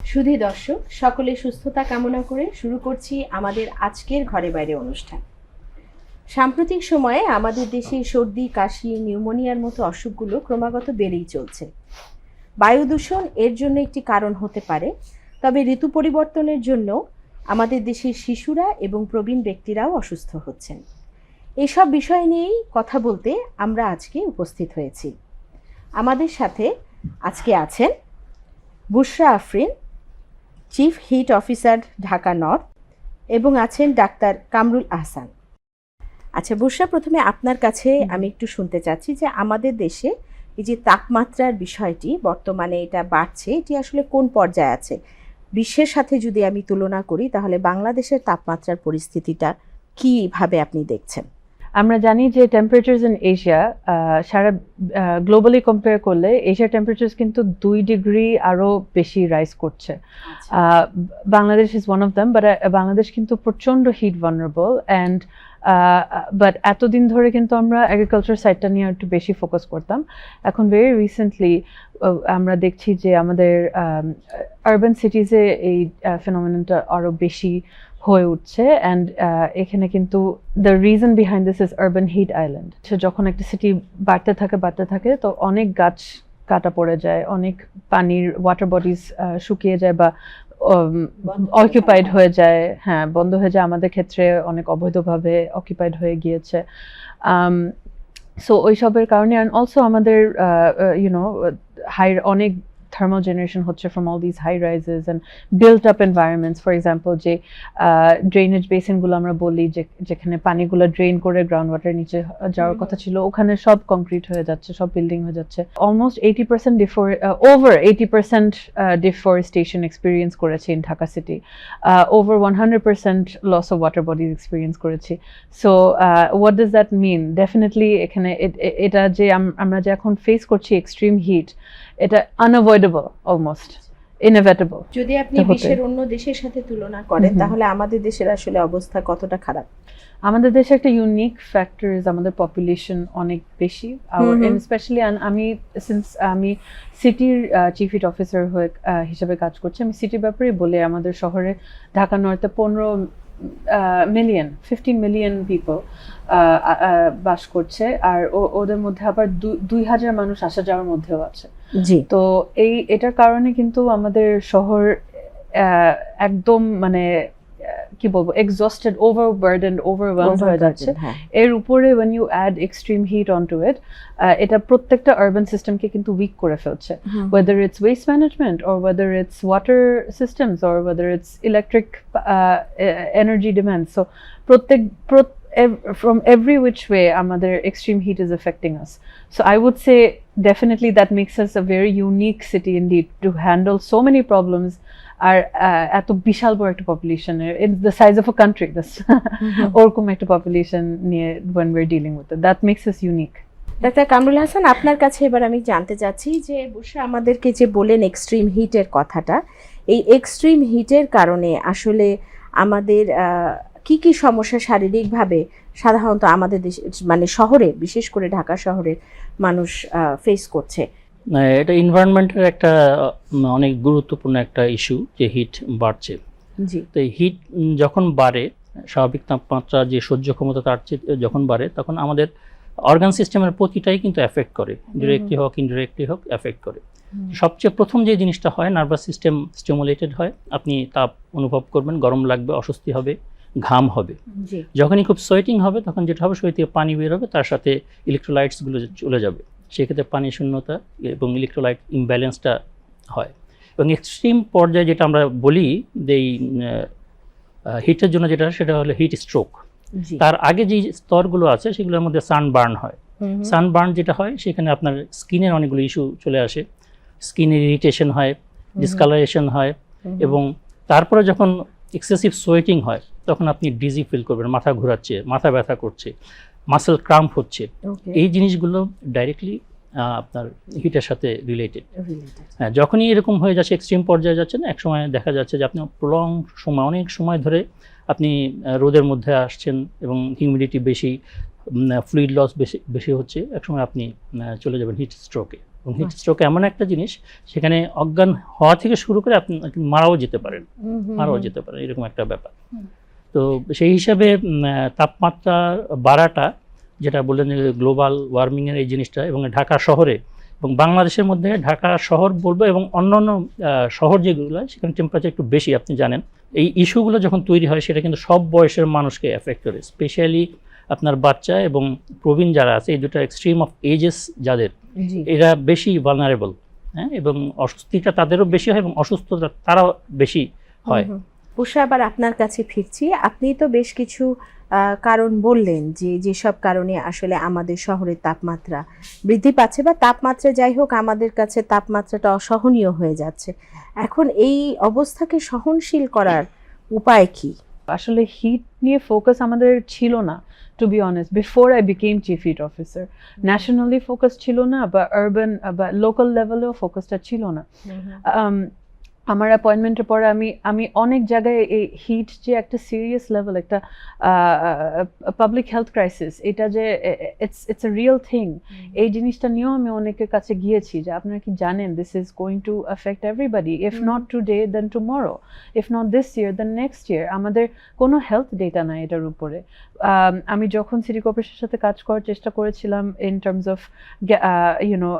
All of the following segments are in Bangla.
সুধী দর্শক সকলে সুস্থতা কামনা করে শুরু করছি আমাদের আজকের ঘরে বাইরে অনুষ্ঠান। সাম্প্রতিক সময়ে আমাদের দেশে সর্দি, কাশি, নিউমোনিয়ার মতো অসুখগুলো ক্রমাগত বেড়েই চলছে। বায়ু দূষণ এর জন্য একটি কারণ হতে পারে, তবে ঋতু পরিবর্তনের জন্য আমাদের দেশের শিশুরা এবং প্রবীণ ব্যক্তিরাও অসুস্থ হচ্ছেন। এসব বিষয় নিয়েই কথা বলতে আমরা আজকে উপস্থিত হয়েছি। আমাদের সাথে আজকে আছেন Bushra Afrin chief heat officer Dhaka north এবং আছেন ডাক্তার কামরুল আহসান। আচ্ছা বুশরা প্রথমে আপনার কাছে আমি একটু শুনতে চাচ্ছি যে আমাদের দেশে এই যে তাপমাত্রার বিষয়টি বর্তমানে এটা বাড়ছে এটি আসলে কোন পর্যায়ে আছে? বিশ্বের সাথে যদি আমি তুলনা করি তাহলে বাংলাদেশের তাপমাত্রার পরিস্থিতিটা কীভাবে আপনি দেখছেন? আমরা জানি যে টেম্পারেচার্স ইন এশিয়া সারা গ্লোবালি কম্পেয়ার করলে এশিয়ার টেম্পারেচার্স কিন্তু দুই ডিগ্রি আরও বেশি রাইজ করছে। Bangladesh is one of them but Bangladesh কিন্তু প্রচণ্ড হিট ভানারেবল অ্যান্ড বাট এতদিন ধরে কিন্তু আমরা এগ্রিকালচার সাইডটা নিয়ে একটু বেশি ফোকাস করতাম। এখন ভেরি রিসেন্টলি আমরা দেখছি যে আমাদের আরবান সিটিজে এই ফেনোমেননটা আরও বেশি হয়ে উঠছে অ্যান্ড এখানে কিন্তু the reason behind this is urban heat island যখন একটা সিটি বাড়তে থাকে বাড়তে থাকে, তো অনেক গাছ কাটা পড়ে যায়, অনেক পানির ওয়াটার বডিজ শুকিয়ে যায় বা অকুপাইড হয়ে যায়। হ্যাঁ বন্ধ হয়ে যায়। আমাদের ক্ষেত্রে অনেক অবৈধভাবে অকুপাইড হয়ে গিয়েছে। সো ওইসবের কারণে অ্যান্ড অলসো আমাদের ইউনো হাই অনেক thermal generation হচ্ছে from all these high rises and built up environments. For example যে ড্রেনেজ বেসিনগুলো আমরা বলি যে যেখানে পানিগুলো ড্রেন করে গ্রাউন্ড ওয়াটার নিচে যাওয়ার কথা ছিল ওখানে সব কংক্রিট হয়ে যাচ্ছে সব বিল্ডিং হয়ে যাচ্ছে। Almost eighty percent ডিফোর over eighty percent deforestation experience করেছে in Dhaka city over one hundred percent loss of water bodies experience করেছি। So what does that mean definitely এখানে এটা যে আম- আমরা যে এখন ফেস করছি এক্সট্রিম হিট এটা আনঅ্যাভয়েডেবল অলমোস্ট ইনএভিটেবল যদি আপনি বিশ্বের অন্য দেশের সাথে তুলনা করেন তাহলে আমাদের দেশের আসলে অবস্থা কতটা খারাপ? আমাদের দেশে একটা ইউনিক ফ্যাক্টর ইজ আমাদের পপুলেশন অনেক বেশি। স্পেশালি আমি সিন্স আমি সিটির চিফ হিট অফিসার হয়ে হিসেবে কাজ করছি আমি সিটির ব্যাপারে বলে আমাদের শহরে ঢাকা নর্থে পনেরো মিলিয়ন ফিফটিন মিলিয়ন পিপল বাস করছে। আর ওদের মধ্যে আবার দুই হাজার মানুষ আসা যাওয়ার মধ্যেও আছে। তো এই এটার কারণে কিন্তু আমাদের শহর একদম মানে কি বলব exhausted over burden over world হয়ে। যাচ্ছে এর উপরে when you add extreme heat on to it এটা প্রত্যেকটা আর্বান সিস্টেমকে কিন্তু উইক করে ফেলছে। Whether it's waste management or whether it's water systems or whether it's electric energy demand so প্রত্যেক from every which way আমাদের extreme heat is affecting us so i would say definitely that makes us a very unique city indeed to handle so many problems আর এত বিশাল বড় একটা population it's the size of a country this ওরকম একটা পপুলেশন নিয়ে when we're dealing with it that makes us unique ডাক্তার কামরুল হাসান আপনার কাছে এবার আমি জানতে চাচ্ছি যে বসে আমাদেরকে যে বলেন এক্সট্রিম হিটের কথাটা এই এক্সট্রিম হিটের কারণে আসলে আমাদের কি কি সমস্যা শারীরিকভাবে সাধারণত আমাদের দেশে মানে শহরে বিশেষ করে ঢাকা শহরের মানুষ ফেস করছে? এটা এনভায়রনমেন্টের একটা অনেক গুরুত্বপূর্ণ একটা ইস্যু যে হিট বাড়ছে। জি। তো হিট যখন বাড়ে স্বাভাবিক তাপমাত্রা যে সহ্য ক্ষমতা তার যখন বাড়ে তখন আমাদের অর্গান সিস্টেমের প্রতিটাই কিন্তু এফেক্ট করে। ডিরেক্টলি হোক ইনডিরেক্টলি হোক এফেক্ট করে। সবচেয়ে প্রথম যে জিনিসটা হয় নার্ভাস সিস্টেম স্টিমুলেটেড হয় আপনি তাপ অনুভব করবেন গরম লাগবে অস্বস্তি হবে। ঘাম হবে। যখনই খুব সোয়েটিং হবে তখন যেটা হবে শরীর থেকে পানি বের হবে তার সাথে ইলেকট্রোলাইটসগুলো চলে যাবে। সেক্ষেত্রে পানি শূন্যতা এবং ইলেকট্রোলাইট ইমব্যালেন্সটা হয়। এবং এক্সট্রিম পর্যায়ে যেটা আমরা বলি যে এই হিটের জন্য যেটা সেটা হলো হিট স্ট্রোক তার আগে যে স্তরগুলো আছে সেগুলোর মধ্যে সানবার্ন হয়। সানবার্ন যেটা হয় সেখানে আপনার স্কিনের অনেকগুলো ইস্যু চলে আসে। স্কিনের ইরিটেশন হয় ডিসকালারেশন হয় এবং তারপরে যখন এক্সেসিভ সোয়েটিং হয় তখন আপনি ডিজি ফিল করবেন মাথা ঘোরাচ্ছে মাথা ব্যথা করছে মাসেল ক্রাম্প হচ্ছে। এই জিনিসগুলো ডাইরেক্টলি আপনার হিটের সাথে রিলেটেড হ্যাঁ যখনই এরকম হয়ে যাচ্ছে এক্সট্রিম পর্যায়ে যাচ্ছে না এক সময় দেখা যাচ্ছে যে আপনি প্রলং সময় অনেক সময় ধরে আপনি রোদের মধ্যে আসছেন এবং হিউমিডিটি বেশি ফ্লুইড লস বেশি বেশি হচ্ছে এক সময় আপনি চলে যাবেন হিট স্ট্রোকে এবং হিট। স্ট্রোক এমন একটা জিনিস সেখানে অজ্ঞান হওয়া থেকে শুরু করে আপনি মারাও যেতে পারেন। মারাও যেতে পারেন এরকম একটা ব্যাপার। তো সেই হিসাবে তাপমাত্রা বাড়াটা যেটা বললেন যে গ্লোবাল ওয়ার্মিংয়ের এই জিনিসটা এবং ঢাকা শহরে এবং বাংলাদেশের মধ্যে ঢাকা শহর বলব এবং অন্যান্য শহর যেগুলো সেখানে টেম্পারেচার একটু বেশি আপনি জানেন। এই ইস্যুগুলো যখন তৈরি হয় সেটা কিন্তু সব বয়সের মানুষকে অ্যাফেক্ট করে স্পেশালি আপনার বাচ্চা এবং প্রবীণ যারা আছে এই দুটো এক্সট্রিম অফ এজেস যাদের এরা বেশি ভালনারেবল হ্যাঁ? এবং অস্বস্তিটা তাদেরও বেশি হয় এবং অসুস্থতা তারাও বেশি হয়। উষা আবার আপনার কাছে ফিরছি। আপনি তো বেশ কিছু কারণ বললেন যে যেসব কারণে আসলে আমাদের শহরের তাপমাত্রা বৃদ্ধি পাচ্ছে বা তাপমাত্রা যাই হোক আমাদের কাছে তাপমাত্রাটা অসহনীয় হয়ে যাচ্ছে। এখন এই অবস্থাকে সহনশীল করার উপায় কি? আসলে হিট নিয়ে ফোকাস আমাদের ছিল না। To be honest before I became chief heat officer nationally focus ছিল না বা আরবান বা লোকাল লেভেলেও ফোকাসটা ছিল না um, আমার অ্যাপয়েন্টমেন্টের পরে আমি আমি অনেক জায়গায় এই হিট যে একটা সিরিয়াস লেভেল একটা পাবলিক হেলথ ক্রাইসিস এটা যে it's it's a real thing এই জিনিসটা নিয়েও আমি অনেকের কাছে গিয়েছি যে আপনারা কি জানেন this is going to affect everybody if. Not today then tomorrow if not this year then next year আমাদের কোনো হেলথ ডেটা নাই এটার উপরে। আমি যখন সিটি কর্পোরেশনের সাথে কাজ করার চেষ্টা করেছিলাম in terms of you know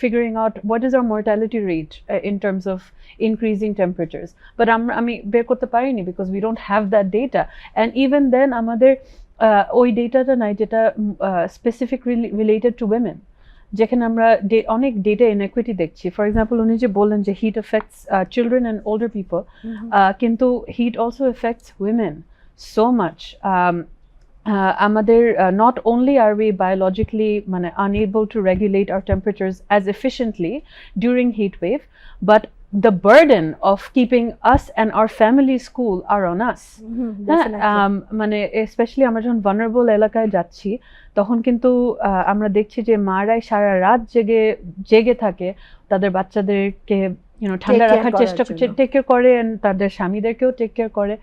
figuring out what is our mortality rate in terms of increasing temperatures but আমরা আমি বের করতে পারিনি because we don't have that data and even then আমাদের আহ, ওই ডেটাটা নাই যেটা স্পেসিফিক রিলেটেড টু উইমেন যেখানে আমরা ডে- অনেক ডেটা ইনএকুইটি দেখছি। ফর এক্সাম্পল উনি যে বললেন যে heat affects children and older people uh, কিন্তু heat also affects women so much Um, আমাদের not only are we biologically মানে unable to regulate our temperatures as efficiently during heat wave but the burden of keeping us and our family school are on us. হ্যাঁ আম, মানে স্পেশালি আমরা যখন ভানারেবল এলাকায় যাচ্ছি তখন কিন্তু আমরা দেখছি যে মারাই সারা রাত জেগে জেগে থাকে তাদের বাচ্চাদেরকে ইউনো ঠান্ডা রাখার চেষ্টা করছে টেক কেয়ার করে তাদের স্বামীদেরকেও টেক কেয়ার করে।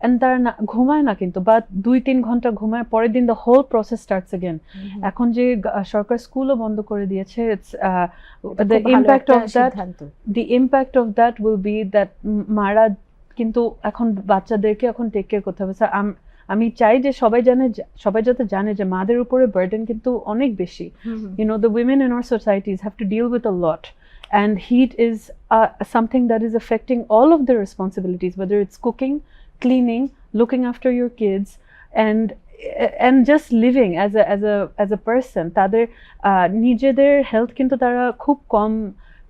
এন্ড তারা না ঘুমায় না কিন্তু বা দুই তিন ঘণ্টা ঘুমায় পরের দিন দ্য হোল প্রসেস স্টার্টস এখন যে সরকার স্কুলও বন্ধ করে দিয়েছে it's the impact of that the impact of that will be that um মারা কিন্তু এখন বাচ্চাদেরকে এখন টেক কেয়ার করতে হবে স্যার আমি চাই যে সবাই জানে সবাই যাতে জানে যে মাদের উপরে বার্ডেন কিন্তু অনেক বেশি you know the women in our societies have to deal with a lot and heat is uh, something that is affecting all of their responsibilities whether it's cooking cleaning looking after your kids and and just living as a as a as a person তাদের আহ, নিজেদের হেলথ কিন্তু তারা খুব কম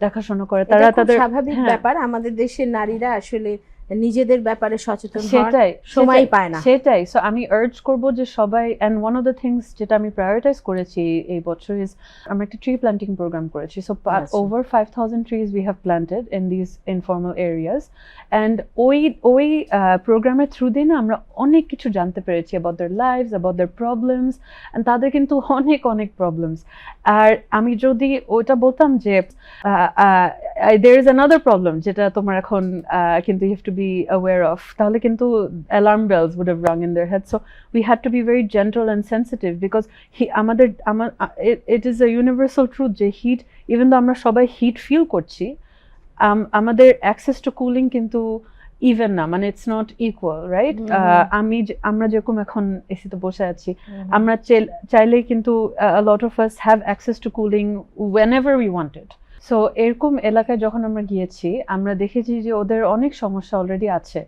দেখাশোনা করে তারা তাদের স্বাভাবিক হ্যাঁ। ব্যাপার আমাদের দেশের নারীরা আসলে নিজেদের ব্যাপারে সচেতন সেটাই সময় পায় না। সেটাই। সো আমি আর্জ করব যে সবাই and one of the things যেটা আমি প্রায়োরিটাইজ করেছি এই- বছর ইজ আমরা একটা ট্রি প্ল্যান্টিং প্রোগ্রাম করেছি। So. Over five thousand trees we have planted in this informal areas and ওই ওই প্রোগ্রামের থ্রু দিয়ে না আমরা অনেক কিছু জানতে পেরেছি about their lifes about their problems and তাদের কিন্তু অনেক অনেক প্রবলেমস আর আমি যদি ওটা বলতাম যে দের ইজ অ্যানাদার প্রবলেম যেটা তোমার এখন কিন্তু you have to be aware of তাহলে কিন্তু alarm bells would have rung in their head so we had to be very gentle and sensitive because আমাদের আমার it is a universal truth যে হিট ইভেন তো আমরা সবাই হিট ফিল করছি আম- আমাদের অ্যাক্সেস টু কুলিং কিন্তু ইভেন না মানে ইটস নট ইকুয়াল রাইট। আমি আমরা যেরকম এখন এসিতে বসে আছি আমরা চাইল- চাইলেই কিন্তু lot of us have access to cooling whenever we wanted so এরকম এলাকায় যখন আমরা গিয়েছি আমরা দেখেছি যে ওদের অনেক সমস্যা অলরেডি আছে।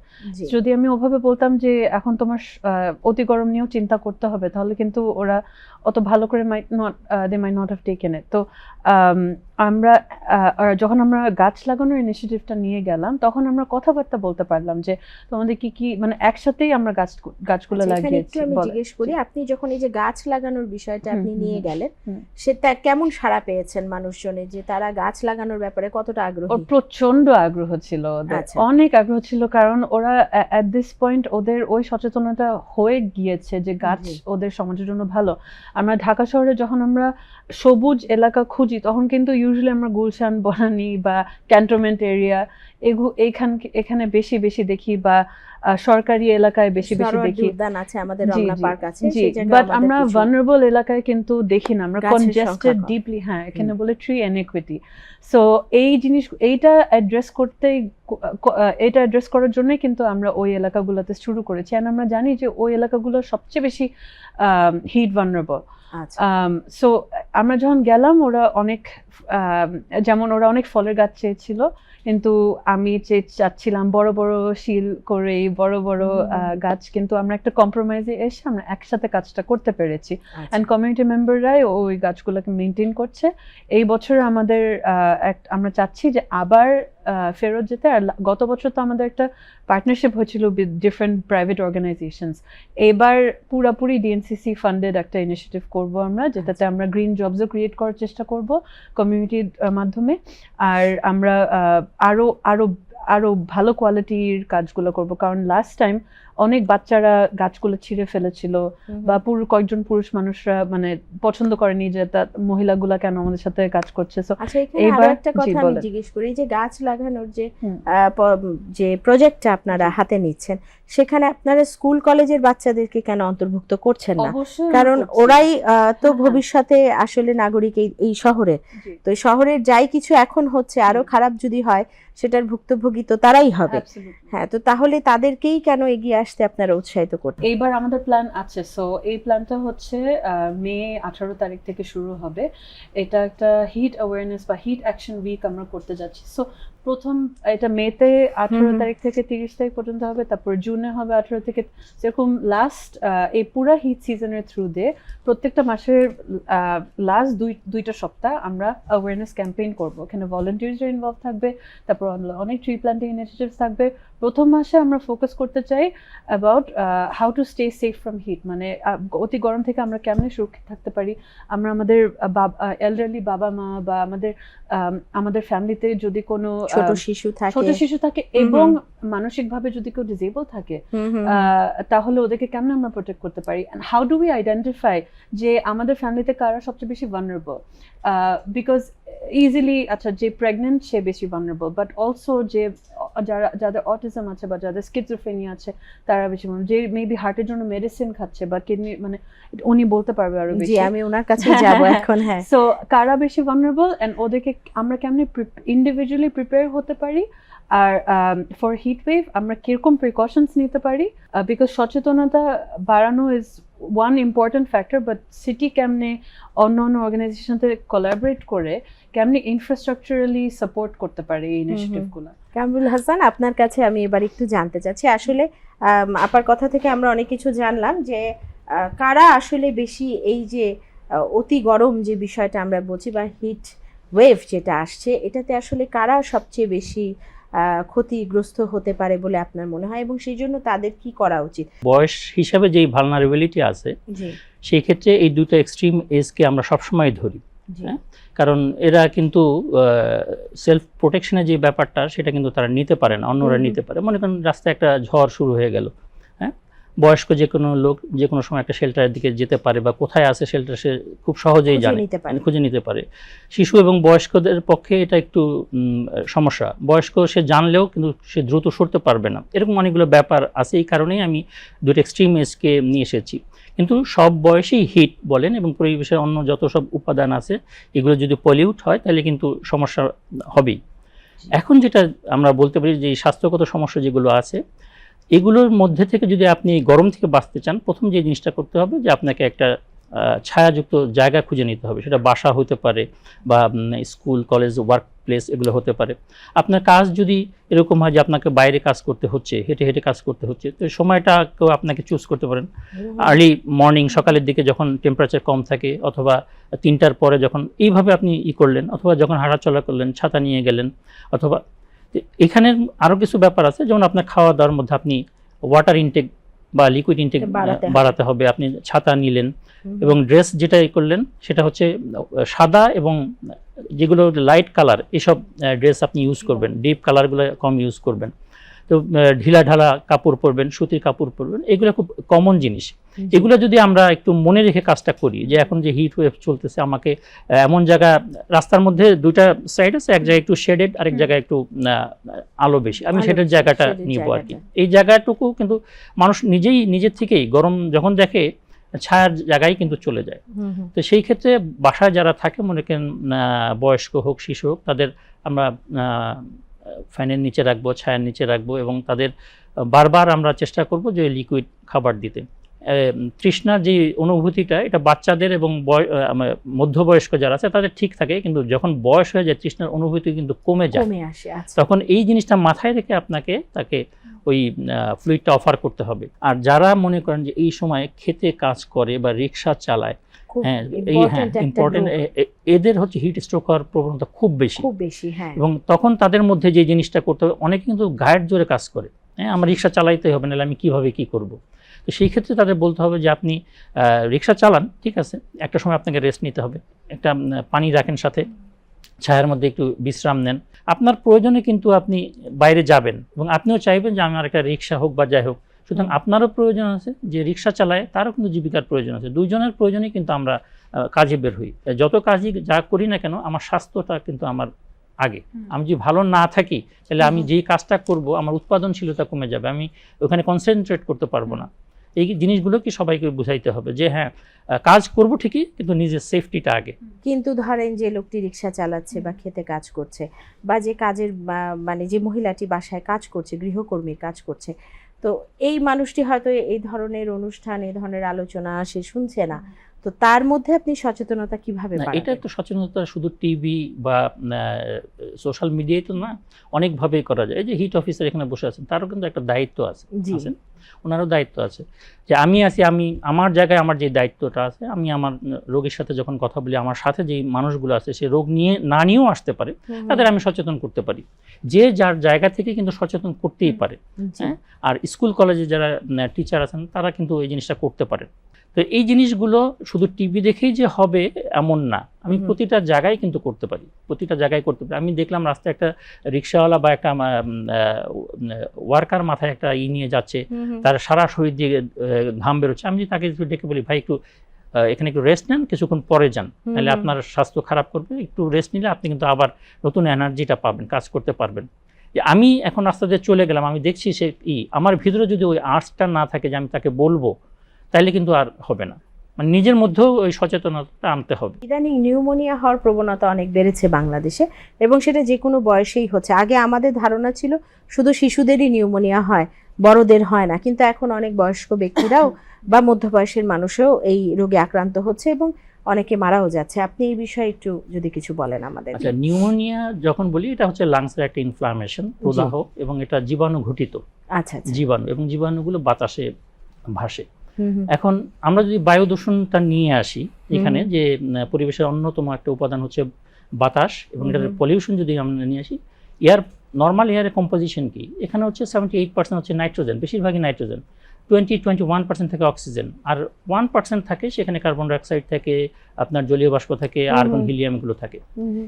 যদি আমি ওভাবে বলতাম যে এখন তোমার আহ, অতি গরম নিয়েও চিন্তা করতে হবে তাহলে কিন্তু ওরা অত ভালো করে might not they may not have taken it তো আম, আমরা আহ, যখন আমরা গাছ লাগানোর ইনিশিয়েটিভটা নিয়ে গেলাম তখন আমরা কথাবার্তা বলতে পারলাম যে তোমাদের কি কি মানে একসাথেই আমরা গাছ গাছগুলো আচ্ছা, লাগিয়েছি আমি জিজ্ঞেস করি আপনি যখন এই যে গাছ লাগানোর বিষয়টা আপনি নিয়ে গেলেন সেটা কেমন সাড়া পেয়েছেন মানুষজনের যে তারা গাছ লাগানোর ব্যাপারে কতটা আগ্রহী? প্রচণ্ড আগ্রহ ছিল আচ্ছা। অনেক আগ্রহ ছিল কারণ ওরা অ্যাট দিস পয়েন্ট ওদের ওই সচেতনতা হয়ে গিয়েছে যে গাছ ওদের সমাজের জন্য ভালো। আমরা ঢাকা শহরে যখন আমরা সবুজ এলাকা খুঁজি, তখন কিন্তু ইউজুয়ালি আমরা গুলশান, বনানি বা ক্যান্টনমেন্ট এরিয়া এইখান এখানে বেশি বেশি দেখি বা সরকারি এলাকায় বেশি বেশি দেখি। উদ্যান আছে আমাদের রমনা পার্ক আছে বাট আমরা ভালনারেবল এলাকায় কিন্তু দেখি না আমরা কনজেস্টেড ডিপলি হ্যাঁ এখানে বলে ট্রি এনইকুইটি সো এই জিনিস এইটা অ্যাড্রেস করতে এটা অ্যাড্রেস করার জন্যই কিন্তু আমরা ওই এলাকাগুলোতে শুরু করেছি। আর আমরা জানি যে ওই এলাকাগুলো সবচেয়ে বেশি হিট ভালনারেবল সো আমরা যখন গেলাম ওরা অনেক যেমন ওরা অনেক ফলের গাছ চেয়েছিল কিন্তু আমি চেয়ে চাচ্ছিলাম বড় বড় শিল করে বড় বড় গাছ কিন্তু আমরা একটা কম্প্রোমাইজে এসে আমরা একসাথে কাজটা করতে পেরেছি। আচ্ছা। অ্যান্ড কমিউনিটি মেম্বাররাই ওই গাছগুলোকে মেনটেন করছে। এই বছর আমাদের আমরা চাচ্ছি যে আবার ফেরত যেতে আর গত বছর তো আমাদের একটা পার্টনারশিপ হয়েছিল উইথ ডিফারেন্ট প্রাইভেট অর্গানাইজেশনস এবার পুরাপুরি ডিএনসিসি ফান্ডেড একটা ইনিশিয়েটিভ করব আমরা যেটাতে আমরা গ্রিন জবসও ক্রিয়েট করার চেষ্টা করব কমিউনিটির মাধ্যমে। আর আমরা আরও আরও আরও আরও ভালো কোয়ালিটির কাজগুলো করব। কারণ লাস্ট টাইম অনেক বাচ্চারা গাছগুলো ছিঁড়ে ফেলেছিল বা পুরো কয়েকজন পুরুষ মানুষরা মানে পছন্দ করেনি যে তা মহিলাগুলা কেন আমাদের সাথে কাজ করছে। সো আচ্ছা এখানে আরও এইবার- একটা কথা আমি। জিজ্ঞেস করি যে গাছ লাগানোর যে যে প্রজেক্টটা আপনারা হাতে নিচ্ছেন সেখানে আপনারা স্কুল কলেজের বাচ্চাদেরকে কেন অন্তর্ভুক্ত করছেন না? কারণ ওরাই তো হ্যাঁ, হ্যাঁ। ভবিষ্যতে আসলে নাগরিক এই- শহরে। তো শহরের যাই কিছু এখন হচ্ছে আরও খারাপ যদি হয় সেটার ভুক্তভোগী তো তারাই হবে। হ্যাঁ তো তাহলে তাদেরকেই কেন এগিয়ে আসতে আপনারা উৎসাহিত করতে এইবার আমাদের প্ল্যান আছে। সো এই প্ল্যানটা হচ্ছে মে আঠারো তারিখ থেকে শুরু হবে। এটা একটা হিট অ্যাওয়ারনেস বা হিট অ্যাকশন উইক আমরা করতে যাচ্ছি। সো প্রথম এটা মেতে আঠারো তারিখ থেকে তিরিশ তারিখ পর্যন্ত হবে তারপর জুনে হবে আঠারো থেকে যেরকম লাস্ট এই পুরা হিট সিজনের থ্রু দিয়ে প্রত্যেকটা মাসের লাস্ট দুই দুইটা সপ্তাহ আমরা অ্যাওয়ারনেস ক্যাম্পেইন করব। এখানে ভলেন্টিয়ার্সরা ইনভলভ থাকবে তারপর অন- অনেক ট্রি প্ল্যান্টিং ইনিশিয়েটিভস থাকবে। প্রথম মাসে আমরা ফোকাস করতে চাই about how to stay safe from heat মানে অতি গরম থেকে আমরা কেমনে সুরক্ষিত থাকতে পারি। আমরা আমাদের এলডারলি বাবা মা বা আমাদের আম, আমাদের ফ্যামিলিতে যদি কোনো ছোট শিশু থাকে। ছোট শিশু থাকে এবং মানসিকভাবে যদি কেউ ডিজেবল থাকে তাহলে ওদেরকে কেমন আমরা প্রোটেক্ট করতে পারি? হাউ ডু উই আইডেন্টিফাই যে আমাদের ফ্যামিলিতে কারা সবচেয়ে বেশি ভালনারেবল বিকজ ইজিলি আচ্ছা যে প্রেগনেন্ট সে বেশি ভালনারেবল বাট অলসো যে যারা যাদের অটিজম আছে বা যাদের স্কিজোফ্রেনিয়া আছে তারা বেশি মানুষ যে মেবি হার্টের জন্য মেডিসিন খাচ্ছে বা কিডনি মানে উনি বলতে পারবে আরও বেশি। আমি ওনার কাছে যাব এখন হ্যাঁ। সো কারা বেশি ভালনারেবল এন্ড ওদেরকে আমরা কেমনে ইন্ডিভিজুয়ালি প্রিপেয়ার হতে পারি? আর ফর হিট ওয়েভ আমরা কীরকম প্রিকশনস নিতে পারি? বিকজ সচেতনতা বাড়ানো is one important factor but city কেমনে অন্য অন্য অর্গানাইজেশন সাথে কোলাবরেট করে কেমনে ইনফ্রাস্ট্রাকচারালি সাপোর্ট করতে পারে এই ইনিশিয়েটিভগুলো কামরুল হাসান আপনার কাছে আমি এবার একটু জানতে চাচ্ছি। আসলে আম, আপার কথা থেকে আমরা অনেক কিছু জানলাম যে কারা আসলে বেশি এই যে অতি গরম যে বিষয়টা আমরা বলছি বা হিট ওয়েভ যেটা আসছে এটাতে আসলে কারা সবচেয়ে বেশি ক্ষতিগ্রস্ত হতে পারে বলে আপনার মনে হয় এবং সেই জন্য তাদের কি করা উচিত বয়স হিসাবে যেই ভালনারেবিলিটি আছে সেই ক্ষেত্রে এই দুটো এক্সট্রিম এজকে আমরা সবসময় ধরি হ্যাঁ? কারণ এরা কিন্তু সেলফ প্রোটেকশনের যে ব্যাপারটা সেটা কিন্তু তারা নিতে পারে না অন্যরা। নিতে পারে মনে করেন রাস্তায় একটা ঝড় শুরু হয়ে গেল বয়স্ক যে কোনো লোক যে কোনো সময় একটা শেল্টারের দিকে যেতে পারে বা কোথায় আছে শেল্টার সে খুব সহজেই জানে নিতে পারে। মানে খুঁজে নিতে পারে। শিশু এবং বয়স্কদের পক্ষে এটা একটু সমস্যা। বয়স্ক সে জানলেও কিন্তু সে দ্রুত সরতে পারবে না। এরকম অনেকগুলো ব্যাপার আছে এই কারণেই আমি দুটো এক্সট্রিম এজকে নিয়ে এসেছি। কিন্তু সব বয়সেই হিট বলেন এবং পরিবেশের অন্য যত সব উপাদান আছে এগুলো যদি পলিউট হয় তাহলে কিন্তু সমস্যা হবেই। এখন যেটা আমরা বলতে পারি যে স্বাস্থ্যগত সমস্যা যেগুলো আছে এগুলোর মধ্যে থেকে যদি আপনি গরম থেকে বাঁচতে চান, প্রথম যে জিনিসটা করতে হবে যে আপনাকে একটা ছায়াযুক্ত জায়গা খুঁজে নিতে হবে। সেটা বাসা হতে পারে বা স্কুল, কলেজ ওয়ার্ক প্লেস এগুলো হতে পারে। আপনার কাজ যদি এরকম হয় যে আপনাকে বাইরে কাজ করতে হচ্ছে, হেঁটে হেঁটে কাজ করতে হচ্ছে, তো এই সময়টাকেও আপনাকে চুজ করতে পারেন। আর্লি মর্নিং সকালের দিকে যখন টেম্পারেচার কম থাকে অথবা তিনটার পরে যখন এইভাবে আপনি ই করলেন, অথবা যখন হাঁটাচলা করলেন, ছাতা নিয়ে গেলেন, অথবা তো এখানের আরও কিছু ব্যাপার আছে যেমন আপনার খাওয়া দাওয়ার মধ্যে আপনি ওয়াটার ইনটেক বা লিকুইড ইনটেক বাড়াতে হবে। আপনি ছাতা নিলেন এবং ড্রেস যেটা এ করলেন সেটা হচ্ছে সাদা এবং যেগুলো লাইট কালার এসব ড্রেস আপনি ইউজ করবেন। ডিপ কালারগুলো কম ইউজ করবেন। তো ঢিলা ঢালা কাপড় পরবেন সুতির কাপড় পরবেন এগুলো খুব কমন জিনিস। এগুলো যদি আমরা একটু মনে রেখে কাজটা করি যে এখন যে হিট ওয়েভ চলতেছে আমাকে এমন জায়গা রাস্তার মধ্যে দুইটা সাইড আছে এক জায়গায় একটু শেডেড আরেক। জায়গায় একটু আলো বেশি। আমি সেটার জায়গাটা নিব আর কি। এই জায়গাটুকু কিন্তু মানুষ নিজেই নিজের থেকেই গরম যখন দেখে ছায়ার জায়গায় কিন্তু চলে যায়। তো সেই ক্ষেত্রে বাসায় যারা থাকে মনে করেন বয়স্ক হোক শিশু হোক তাদের আমরা ফ্যানের নিচে রাখব ছায়ার নিচে রাখব এবং তাদের বারবার আমরা চেষ্টা করব যে লিকুইড খাবার দিতে। তৃষ্ণার যে অনুভূতিটা এটা বাচ্চাদের এবং বয়- মধ্যবয়স্ক যারা আছে তাদের ঠিক থাকে কিন্তু যখন বয়স হয়ে যায় তৃষ্ণার অনুভূতি কিন্তু কমে যায়। আচ্ছা। তখন এই জিনিসটা মাথায় রেখে আপনাকে তাকে ওই ফ্লুইডটা অফার করতে হবে। আর যারা মনে করেন যে এই সময় খেতে কাজ করে বা রিক্সা চালায় হ্যাঁ এই হ্যাঁ ইম্পর্টেন্ট রোগ। এদের হচ্ছে হিট স্ট্রোক হওয়ার প্রবণতা খুব বেশি। খুব বেশি হ্যাঁ। এবং তখন তাদের মধ্যে যে জিনিসটা করতে হবে অনেকে কিন্তু গায়ের জোরে কাজ করে। হ্যাঁ আমার রিক্সা চালাইতে হবে নাহলে আমি কীভাবে কি করব? তো সেই ক্ষেত্রে তাদের বলতে হবে যে আপনি রিক্সা চালান ঠিক আছে? একটা সময় আপনাকে রেস্ট নিতে হবে। একটা পানি রাখেন সাথে ছায়ার মধ্যে একটু বিশ্রাম নেন। আপনার প্রয়োজনে কিন্তু আপনি বাইরে যাবেন এবং আপনিও চাইবেন যে আমার একটা রিক্সা হোক বা যাই হোক সুতরাং আপনারও প্রয়োজন আছে যে রিক্সা চালায় তারও কিন্তু জীবিকার প্রয়োজন আছে। দুইজনের প্রয়োজনে কিন্তু আমরা কাজে বের হই। যত কাজই যা করি না কেন আমার স্বাস্থ্যটা কিন্তু আমার আগে। আমি যদি ভালো না থাকি তাহলে আমি যেই কাজটা করব আমার উৎপাদনশীলতা কমে যাবে। আমি ওখানে কনসেন্ট্রেট করতে পারব না। এই জিনিসগুলো কি সবাইকে বুঝাইতে হবে যে হ্যাঁ কাজ করব ঠিকই কিন্তু নিজের সেফটিটা আগে। কিন্তু ধরেন যে লোকটি রিক্সা চালাচ্ছে বা খেতে কাজ করছে বা যে কাজের বা- মানে যে মহিলাটি বাসায় কাজ করছে গৃহকর্মীর কাজ করছে তো এই মানুষটি হয়তো এই ধরনের অনুষ্ঠান এই ধরনের আলোচনা সে শুনছে না। তো তার মধ্যে আপনি সচেতনতা কীভাবে এটা তো সচেতনতা শুধু টিভি বা সোশ্যাল মিডিয়ায় তো না অনেকভাবেই করা যায়। এই যে হিট অফিসার এখানে বসে আছেন তারও কিন্তু একটা দায়িত্ব আছে আছেন? ওনারও দায়িত্ব আছে যে আমি আছি আমি আমার জায়গায় আমার যে দায়িত্বটা আছে আমি আমার রোগীর সাথে যখন কথা বলি আমার সাথে যেই মানুষগুলো আছে সে রোগ নিয়ে না নিয়েও আসতে পারে তাদের আমি সচেতন করতে পারি। যে যার জায়গা থেকে কিন্তু সচেতন করতেই পারে হ্যাঁ? আর স্কুল কলেজে যারা টিচার আছেন তারা কিন্তু এই জিনিসটা করতে পারে। তো এই জিনিসগুলো শুধু টিভি দেখেই যে হবে এমন না। আমি প্রতিটা জায়গায় কিন্তু করতে পারি। প্রতিটা জায়গায় করতে পারি। আমি দেখলাম রাস্তায় একটা রিক্সাওয়ালা বা একটা ওয়ার্কার মাথায় একটা ই নিয়ে যাচ্ছে। তার সারা শরীর দিয়ে ঘাম বেরোচ্ছে। আমি যদি তাকে একটু ডেকে বলি ভাই একটু এখানে একটু রেস্ট নেন কিছুক্ষণ পরে যান। তাহলে আপনার স্বাস্থ্য খারাপ করবে। একটু রেস্ট নিলে আপনি কিন্তু আবার নতুন এনার্জিটা পাবেন কাজ করতে পারবেন। যে আমি এখন রাস্তা দিয়ে চলে গেলাম আমি দেখছি সে ই। আমার ভিতরে যদি ওই আর্টসটা না থাকে যে আমি তাকে বলব তাহলে কিন্তু আর হবে না। মানে নিজের মধ্যেও ওই সচেতনতা আনতে হবে। ইদানিং নিউমোনিয়া হওয়ার প্রবণতা অনেক বেড়েছে বাংলাদেশে এবং সেটা যে কোনো বয়সেই হচ্ছে। আগে আমাদের ধারণা ছিল শুধু শিশুদেরই নিউমোনিয়া হয় বড়দের হয় না। কিন্তু এখন অনেক বয়স্ক ব্যক্তিরাও বা মধ্যবয়সের মানুষেও এই রোগে আক্রান্ত হচ্ছে এবং অনেকে মারাও যাচ্ছে। আপনি এই বিষয়ে একটু যদি কিছু বলেন আমাদের। আচ্ছা নিউমোনিয়া যখন বলি এটা হচ্ছে লাংসের একটা ইনফ্লামেশন প্রদাহ এবং এটা জীবাণু ঘটিত। আচ্ছা আচ্ছা। জীবাণু এবং জীবাণুগুলো বাতাসে ভাসে। এখন আমরা যদি বায়ু দূষণটা নিয়ে আসি এখানে যে পরিবেশের অন্যতম একটা উপাদান হচ্ছে বাতাস এবং এটার পলিউশন যদি আমরা নিয়ে আসি এয়ার নর্মাল এয়ারের কম্পোজিশন কি? এখানে হচ্ছে সেভেন্টি এইট পার্সেন্ট হচ্ছে নাইট্রোজেন বেশিরভাগই nitrogen twenty twenty one percent থাকে অক্সিজেন আর ওয়ান পার্সেন্ট থাকে সেখানে কার্বন ডাইঅক্সাইড থাকে আপনার জলীয় বাষ্প থাকে। আর্গন হিলিয়াম এগুলো থাকে।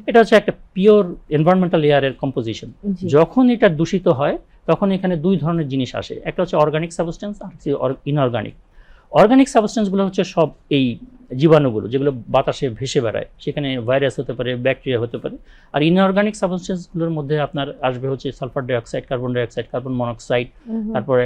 এটা হচ্ছে একটা পিওর এনভায়রনমেন্টাল এয়ারের কম্পোজিশন যখন এটা দূষিত হয় তখন এখানে দুই ধরনের জিনিস আসে। একটা হচ্ছে অর্গানিক সাবস্টেন্স আর ইনঅর্গানিক অর্গানিক সাবস্টেন্সগুলো হচ্ছে সব এই জীবাণুগুলো যেগুলো বাতাসে ভেসে বেড়ায়। সেখানে ভাইরাস হতে পারে ব্যাকটেরিয়া হতে পারে। আর ইনঅর্গানিক সাবস্টেন্সগুলোর মধ্যে আপনার আসবে হচ্ছে sulphur dioxide carbon dioxide carbon monoxide. তারপরে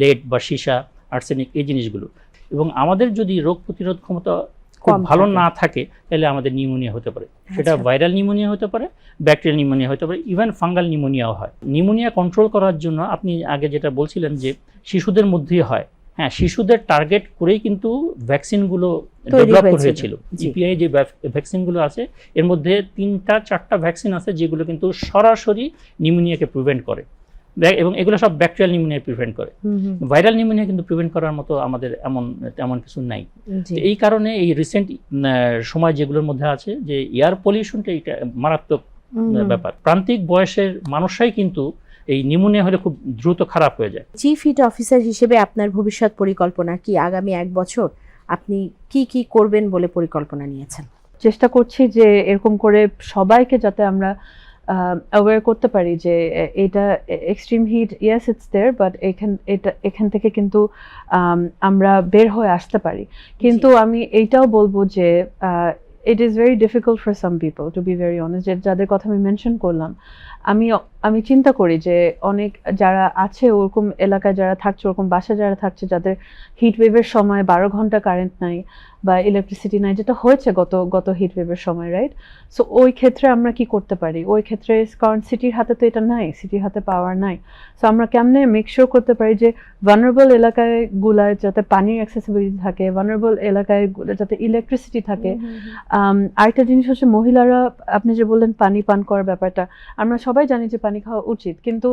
লেড বা সীসা আর্সেনিক এই জিনিসগুলো। এবং আমাদের যদি রোগ প্রতিরোধ ক্ষমতা খুব ভালো না থাকে তাহলে আমাদের নিউমোনিয়া হতে পারে। সেটা আচ্ছা। ভাইরাল নিউমোনিয়া হতে পারে ব্যাকটেরিয়াল নিউমোনিয়া হতে পারে ইভেন ফাঙ্গাল নিউমোনিয়াও হয়। নিউমোনিয়া কন্ট্রোল করার জন্য আপনি আগে যেটা বলছিলেন যে শিশুদের মধ্যেই হয়। হ্যাঁ শিশুদের টার্গেট করেই কিন্তু ভ্যাকসিনগুলো ডেভেলপ হয়েছিল। হয়েছিল। ইপিআই যে ভ্যাকসিনগুলো আছে এর মধ্যে তিনটা চারটা ভ্যাকসিন আছে যেগুলো কিন্তু সরাসরি নিউমোনিয়াকে প্রিভেন্ট করে। এবং এগুলো সব ব্যাকটেরিয়াল নিউমোনিয়া প্রিভেন্ট করে। ভাইরাল নিউমোনিয়া কিন্তু প্রিভেন্ট করার মতো আমাদের এমন তেমন কিছু নাই। এই কারণে এই রিসেন্ট সময় যেগুলোর মধ্যে আছে যে এয়ার পলিউশনটা এটা মারাত্মক। ব্যাপার। প্রান্তিক বয়সের মানুষরাই কিন্তু এই নিউমোনিয়া হলে খুব দ্রুত খারাপ হয়ে যায়। চিফ হিট অফিসার হিসেবে আপনার ভবিষ্যৎ পরিকল্পনা কি? আগামী এক বছর আপনি কি কি করবেন বলে পরিকল্পনা নিয়েছেন? চেষ্টা করছি যে এরকম করে সবাইকে যাতে আমরা অ্যাওয়ার করতে পারি যে এটা extreme heat yes it's there but এখান এটা এখান থেকে কিন্তু আমরা বের হয়ে আসতে পারি। কিন্তু আমি এইটাও বলব যে it is very difficult for some people to be very honest যাদের কথা আমি মেনশন করলাম, আমি আমি চিন্তা করি যে অনেক যারা আছে ওরকম এলাকায় যারা থাকছে, ওরকম বাসা যারা থাকছে, যাদের হিট ওয়েভের সময় বারো ঘণ্টা কারেন্ট নাই বা ইলেকট্রিসিটি নাই যেটা হয়েছে গত গত হিট ওয়েভের সময় রাইট সো ওই ক্ষেত্রে আমরা কি করতে পারি? ওই ক্ষেত্রে কারণ সিটির হাতে তো এটা নাই সিটির হাতে পাওয়ার নাই। সো আমরা কেমনে মেক শিওর করতে পারি যে ভানারেবল এলাকায় গুলায় যাতে পানির অ্যাক্সেসিবিলিটি থাকে ভানারেবল এলাকায় যাতে ইলেকট্রিসিটি থাকে। আরেকটা জিনিস হচ্ছে মহিলারা আপনি যে বললেন পানি পান করার ব্যাপারটা আমরা সবাই জানি যে পানি খাওয়া উচিত। কিন্তু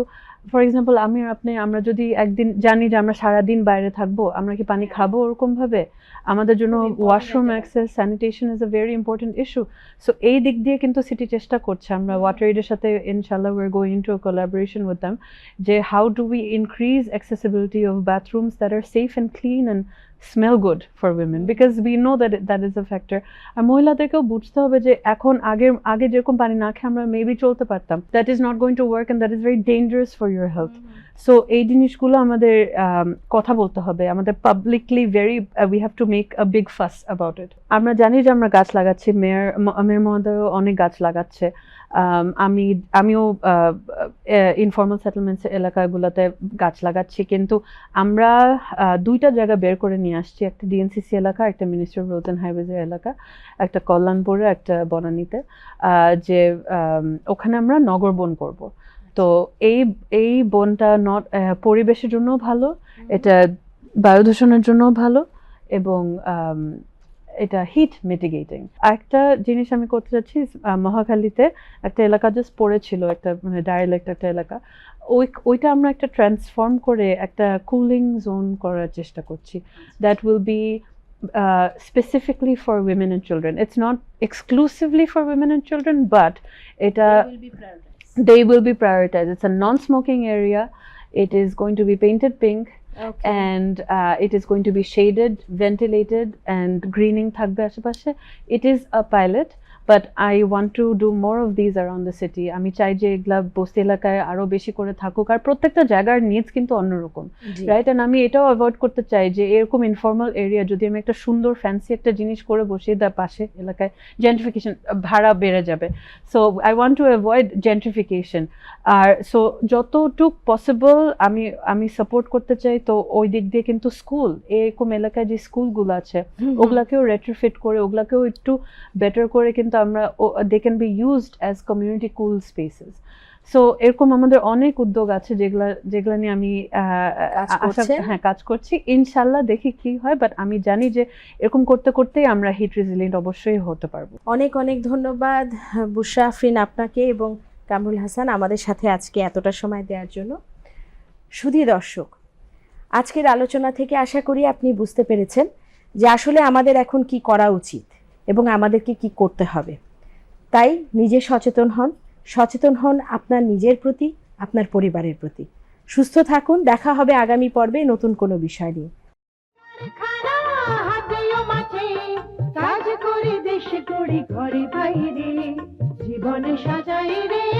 ফর এক্সাম্পল আমি আপনি আমরা যদি একদিন জানি যে আমরা সারাদিন বাইরে থাকব আমরা কি পানি খাব ওরকম ভাবে আমাদের জন্য washroom access sanitation is a very important issue so এই দিক দিয়ে কিন্তু সিটি চেষ্টা করছে আমরা। ওয়াটার এইডের সাথে ইনশাল্লাহ we're going to collaboration with them যে how do we increase accessibility of that are safe and clean and smell good for women? because we know that it- that is a factor. আর মহিলাদেরকেও বুঝতে হবে যে এখন আগের আগে যেরকম পানি না খেয়ে আমরা মেবি চলতে পারতাম। That is not going to work and that is very dangerous for your health so এই জিনিসগুলো আমাদের কথা বলতে হবে। আমাদের publicly very we have to make a big fuss about it আমরা জানি যে আমরা গাছ লাগাচ্ছি। মেয়র মেয়র মহোদয়ও অনেক গাছ লাগাচ্ছে। আমি, আমিও ইনফর্মাল সেটেলমেন্টস এলাকাগুলোতে গাছ লাগাচ্ছি। কিন্তু আমরা দুইটা জায়গা বের করে নিয়ে আসছি। একটা ডিএনসিসি এলাকা, একটা মিনিস্টার অফ রোড হাইওয়েজের এলাকা, একটা কল্যাণপুরে, একটা বনানীতে। যে ওখানে আমরা নগর বন করব। তো এই এই বনটা নট পরিবেশের জন্য ভালো এটা বায়ু দূষণের জন্য ভালো এবং এটা হিট মিটিগেটিং একটা জিনিস আমি করতে যাচ্ছি আহ, মহাখালীতে একটা এলাকা জাস্ট পড়েছিল একটা মানে ডায়ালেক্ট একটা এলাকা। ওই ওইটা আমরা একটা ট্রান্সফর্ম করে একটা কুলিং জোন করার চেষ্টা করছি। That will be specifically for women and children it's not exclusively for women and children but এটা they will be prioritized. It's a non-smoking area. It is going to be painted pink and uh, it is going to be shaded, ventilated, and greening থাকবে আশেপাশে. It is a pilot, But I want to do more of these around the city. আমি চাই যে এগুলা বস্তি এলাকায় আরও বেশি করে থাকুক। আর প্রত্যেকটা জায়গার নিডস কিন্তু অন্যরকম রাইট অ্যান্ড আমি এটাও অ্যাভয়েড করতে চাই যে এরকম ইনফর্মাল এরিয়া যদি আমি একটা সুন্দর ফ্যান্সি একটা জিনিস করে বসি তার পাশে এলাকায় জেন্ট্রিফিকেশন ভাড়া বেড়ে যাবে। So I want to avoid gentrification R so যতটুক পসিবল আমি আমি সাপোর্ট করতে চাই তো ওই দিক দিয়ে কিন্তু স্কুল এরকম এলাকায় যে স্কুলগুলো আছে ওগুলাকেও রেট্রোফিট করে ওগুলাকেও একটু বেটার করে কিন্তু আমরা they can be used as community cool spaces so এরকম আমাদের অনেক উদ্যোগ আছে যেগুলা যেগুলা নিয়ে আমি? হ্যাঁ কাজ করছি। ইনশাল্লাহ দেখি কি হয় বাট আমি জানি যে এরকম করতে করতেই আমরা হিট রেজিলিয়েন্ট অবশ্যই হতে পারব। অনেক অনেক ধন্যবাদ বুশরা আফরিন আপনাকে এবং কামরুল হাসান আমাদের সাথে আজকে এতটা সময় দেওয়ার জন্য। সুধী দর্শক আজকের আলোচনা থেকে আশা করি আপনি বুঝতে পেরেছেন যে আসলে আমাদের এখন কি করা উচিত। এবং আমাদেরকে কি করতে হবে। তাই নিজে সচেতন হন। সচেতন হন আপনার নিজের প্রতি, আপনার পরিবারের প্রতি। সুস্থ থাকুন। দেখা হবে আগামী পর্বে নতুন কোনো বিষয় নিয়ে। জীবন সাজাই রে